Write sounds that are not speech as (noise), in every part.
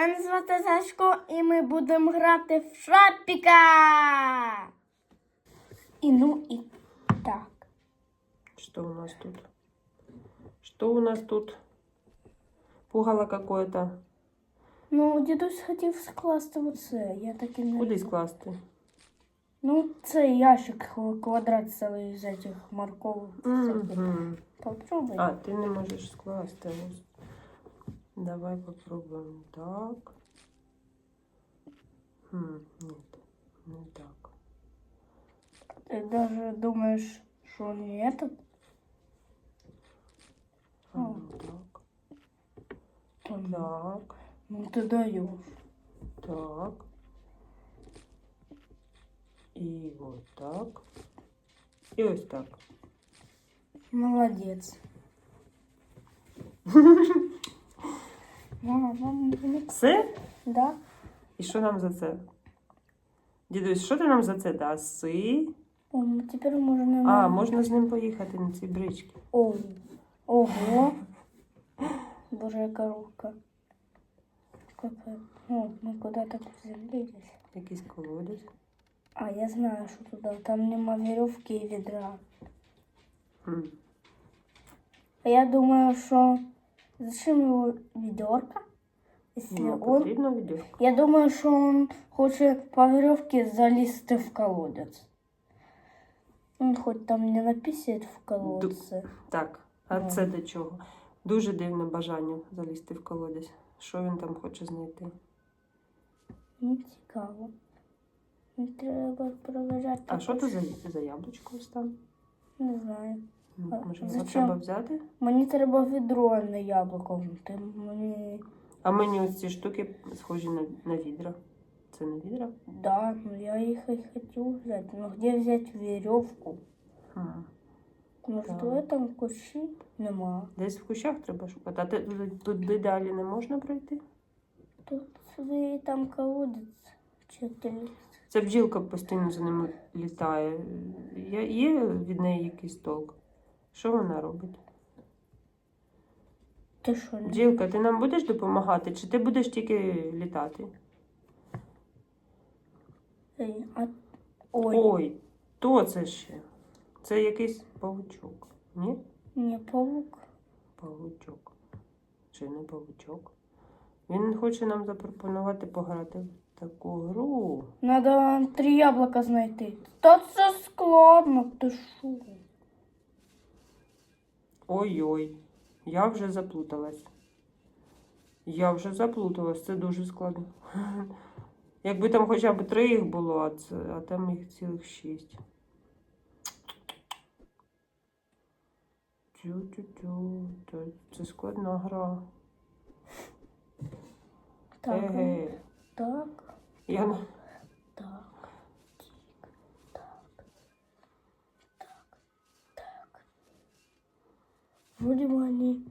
Мене звати Сашко, і ми будемо грати в шапіка. І ну і так. Что у нас тут? Что у нас тут? Пугало какое-то. Ну, дідусь хотів скласти оце. Я так і не. Куди скласти? Ну, це ящик квадрат цілий з цих морковок. всяких. Мгм. Попробуй. А, ти не можеш скласти. ось. Давай попробуємо. Так. Хм, ні, не так. Ти даже думаєш, що не этот? А, ну, так. То ну, Так. ну ти даєш. Так. І от так. І ось так. Молодець. (laughs) Все? да? І що нам за це? Дідусь, що ти нам за це даси? О, ну тепер можна... А, можна з ним поїхати на ці брички. О, ого. Боже, яка. Какая... О, мы куда-то взялись. Якийсь колодязь. А, я знаю, что туда. Там нема веревки и ведра. Хм. А я думаю, что зачем его ведерко? Если Ну, он... Я думаю, что он хочет по веревке залезть в колодец. Он хоть там не написает в колодце. Так, а Ну. це до чого? Дуже дивне бажання залізти в колодязь. Що він там хоче знайти? Ну, цікаво. Не треба проважати. А що це за, за яблучко ось там? Не знаю. Ну, А Може, його зачем? треба взяти? Мені треба відро на яблуко. Ти мені. А мені ось ці штуки схожі на, на відра. Це не відра? Да, ну я их и хотел взять. Но где взять веревку? Хм. Так. в этом кущі нема. Десь в кущах треба шукати. А ти, тут- туди далі не можна пройти? Тут собі там колодець. Чи ти Ця бджілка постійно за ними літає. Є від неї якийсь толк? Що вона робить? Ти що? Бджілка, ти нам будеш допомагати, чи ти будеш тільки літати? Ей, а... Ой, Ой, то це ще. Це якийсь павучок. Ні? не паук. Павучок. Чи не павучок? Він хоче нам запропонувати пограти в таку гру. Надо три яблука знайти. Та це складно, ти що? Ой-ой, я вже заплуталась. Я вже заплуталась, це дуже складно. (laughs) Якби там хоча б три їх було, а, це, а там їх цілих шість. Тю-тю-тю, це складна гра. Так, Еге. так, Я... на- так. Тік, так. Так, так. Вроде бы они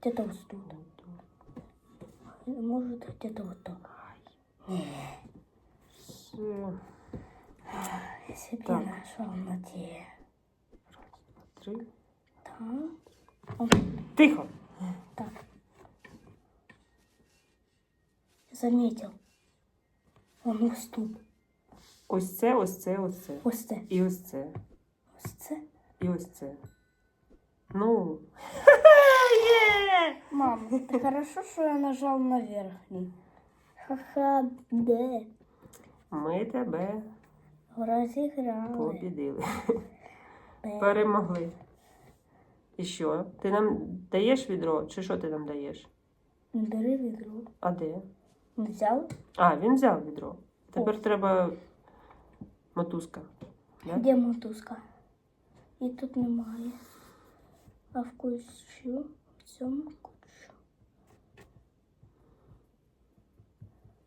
где-то вот тут. Может, где-то вот так. Все. Я себе Так. нашел на те. Три. Так. Тихо! Так. Заметил. Он ось тут. Ось це, ось це, ось це. Ось це. І ось це. Ось це. І ось це. Ну. Мам, это хорошо, что я нажал на верхний. Ха-ха, да. Ми тебе Розіграли. побідили. Перемогли. І що? Ти нам даєш відро? Чи що ти нам даєш? Бери відро. А де? Взяв? А, він взяв відро. Тепер О. треба мотузка. Да? Де мотузка? І тут немає. А в кущу, в цьому кущу.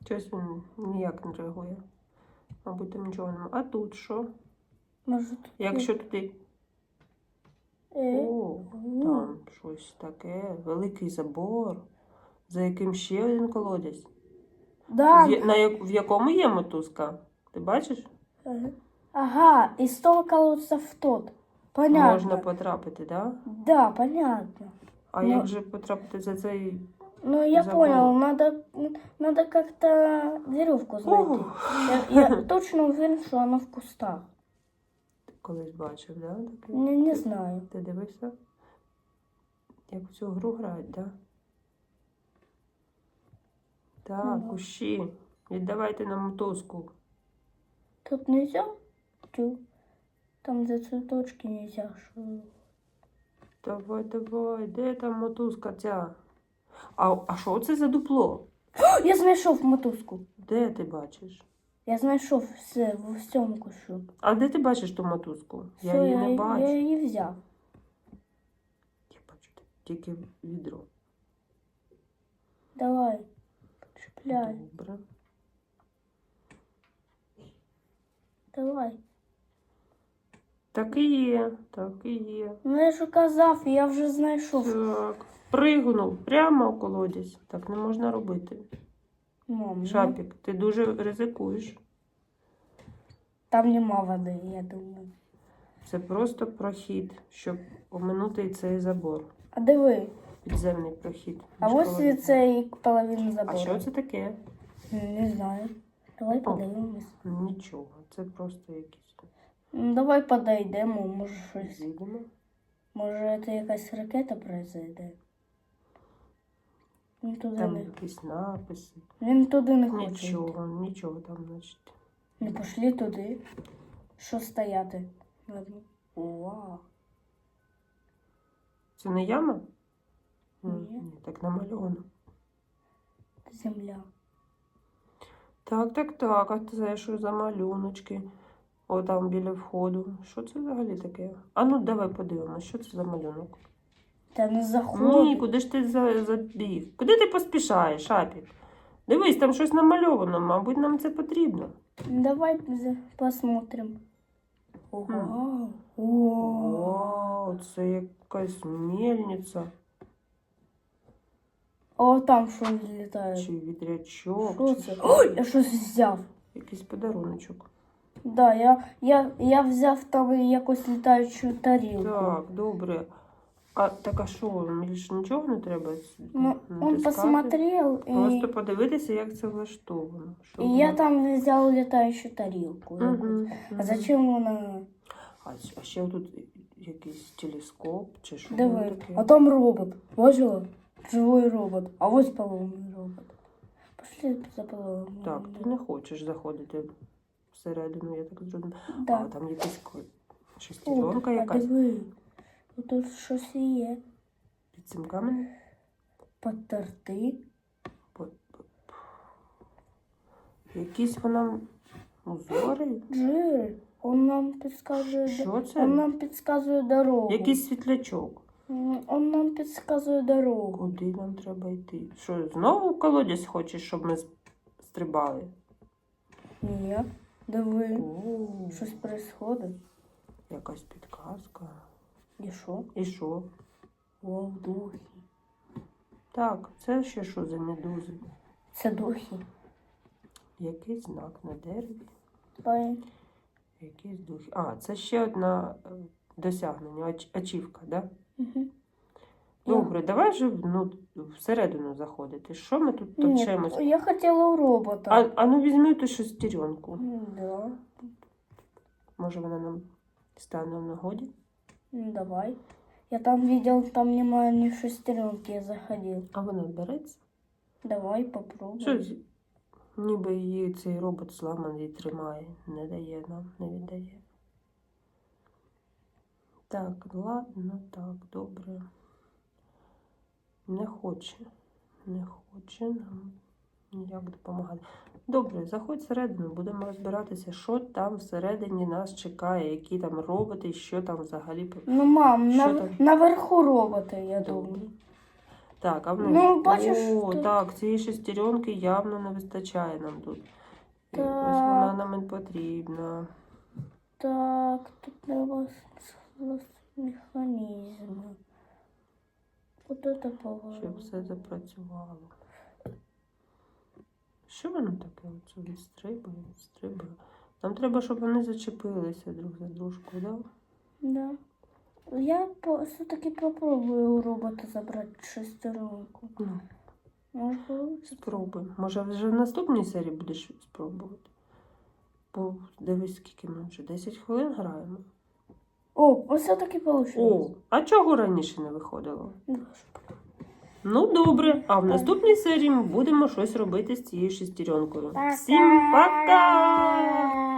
Щось він ніяк не реагує. Мабуть, там нічого немає. А тут що? Може тут Якщо туди. Е, О, ну. там щось таке. Великий забор. За яким ще один колодязь. Да. В, на, як- в якому є мотузка? Ти бачиш? Ага. Ага, из того колодца в тот. Понятно. Можна потрапити, так? Да? Да, понятно. А Ну. як же потрапити за цей Ну, я Забыла. понял, надо, надо как-то веревку знайти. Я, я точно уверен, що вона в кустах. Колись бачив, да? таке? Не, не знаю. Ти дивився? Як в цю гру грають, да? Так, Ага. кущі. Віддавайте нам мотузку. Тут нельзя? Тю. Там де цветочки нельзя. Давай, давай, де там мотузка ця? А, а що це за дупло? Я знайшов мотузку. Де ти бачиш? Я знайшов все в цьому кущу. А де ти бачиш ту мотузку? Я її я, не бачу. я її взяв. Я бачу тільки відро. Давай. Чіпляй. Добре. Давай. Так і є, так і є. Ну я ж казав, я вже знайшов. Так. Пригнув прямо у колодязь. Так не можна робити. Мам, ну, Шапік, ти дуже ризикуєш. Там нема води, я думаю. Це просто прохід, щоб оминути цей забор. А диви, Підземний прохід. а ось і цей половина А що це таке? Не знаю. Давай подивимось. Нічого, це просто якісь. Ну, давай подійдемо, може щось. Може це якась ракета произойде. Він туди Там не. якісь написи. Він туди не хоче. йти. Нічого, нічого там, значить. Не пішли туди. Що стояти? Вау. Це не яма? Ні. Ні, так намальовано. Земля. Так, так, так. А це що за малюночки? О, там біля входу. Що це взагалі таке? А ну давай подивимось, що це за малюнок. Та не Ні, куди ж ти забіг? Куди ти поспішаєш, Апік? Дивись, там щось намальовано, мабуть, нам це потрібно. Давай з- посмотрим. Ого. О. Це якась мельниця О, там що літає. чи вітрячок. Що це? Ой, я щось взяв. Якийсь подаруночок. Да, я, я, я взяв там якусь літаючу тарілку. Так, добре. А так а що, більше нічого не треба? Ну, он натискати? посмотрел, Просто и, подивитися, як це влаштовано. щоб и я там взял летающую тарелку. Мгм, А зачем вона? А, а ще тут якийсь телескоп чи що Диви, а там робот. Бачила? Живой робот. А ось поломний робот. Пошли за поломний. Так, ти не хочеш заходити всередину, я так зрозуміла. А там якась шестеренка якась диви. Тут щось є. під цим каменем. Потерти. По- Якісь вона узори. Джир. Он нам підказує. Що Он це? нам підказує дорогу. Якийсь світлячок. Он нам підказує дорогу. Куди нам треба йти? Що, знову в колодязь хочеш, щоб ми стрибали? Ні. Диви. О, Щось происходить. якась підказка. І що? І що? Вау, духи. Так, це ще що за медузи? Це духи. Якийсь знак на дереві, якийсь духи. А, це ще одна е, досягнення, ач- ачівка, да? Угу. Добре, давай же ну, всередину заходити. Що ми тут Ні, топчемось? я хотіла у робота. А, а ну візьми ту шестеренку. Да. Може вона нам стане в нагоді? Ну, давай. Я там видел, там немає ні шестеренки, я заходил. А вона береться? Давай попробуй. Що ніби її цей робот зламаний тримає, не дає нам, не віддає. Так, ладно, так, добре. Не хоче. Не хоче нам ніяк допомагати. Добре, заходь всередину, будемо розбиратися, що там всередині нас чекає, які там роботи, що там взагалі. Ну, мам, Що на, там? наверху роботи, я Добре. думаю. Так, а в Ну, бачиш, О, тут- так, цієї шестеренки явно не вистачає нам тут. Ось Так. вона нам і потрібна. Так, тут треба с- механізм. Вот это Щоб все запрацювало. Що воно таке? Оце відстрибує, відстрибує. Нам треба, щоб вони зачепилися друг за дружку, да? Да. Я все-таки попробую у робота забрати шестеренку. Ну, Може. Спробуй. Може, вже в наступній серії будеш спробувати. Бо дивись, скільки ми вже 10 хвилин граємо. О, все-таки О, а чого раніше не виходило? Ну, Ну, добре, а в наступній серії ми будемо щось робити з цією шестеренкою. Всім пока!